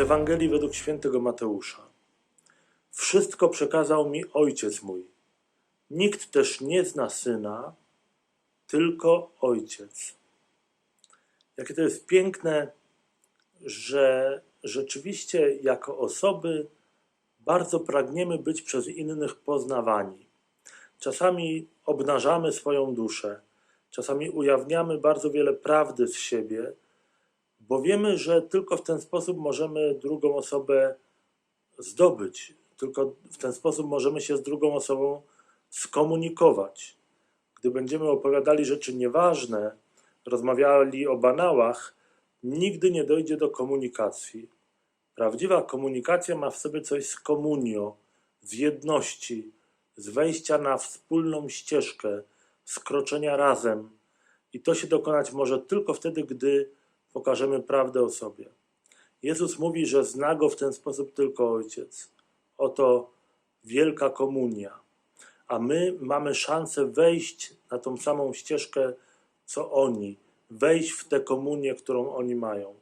Ewangelii według świętego Mateusza. Wszystko przekazał mi Ojciec mój. Nikt też nie zna Syna, tylko Ojciec. Jakie to jest piękne, że rzeczywiście jako osoby bardzo pragniemy być przez innych poznawani. Czasami obnażamy swoją duszę, czasami ujawniamy bardzo wiele prawdy z siebie, bo wiemy, że tylko w ten sposób możemy drugą osobę zdobyć, tylko w ten sposób możemy się z drugą osobą skomunikować. Gdy będziemy opowiadali rzeczy nieważne, rozmawiali o banałach, nigdy nie dojdzie do komunikacji. Prawdziwa komunikacja ma w sobie coś z komunio, z jedności, z wejścia na wspólną ścieżkę, z kroczenia razem. I to się dokonać może tylko wtedy, gdy pokażemy prawdę o sobie. Jezus mówi, że zna go w ten sposób tylko Ojciec. Oto wielka komunia. A my mamy szansę wejść na tą samą ścieżkę, co oni, wejść w tę komunię, którą oni mają,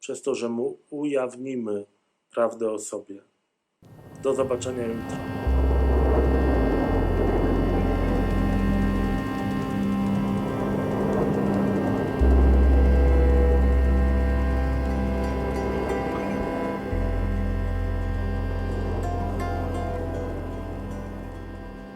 przez to, że mu ujawnimy prawdę o sobie. Do zobaczenia jutro.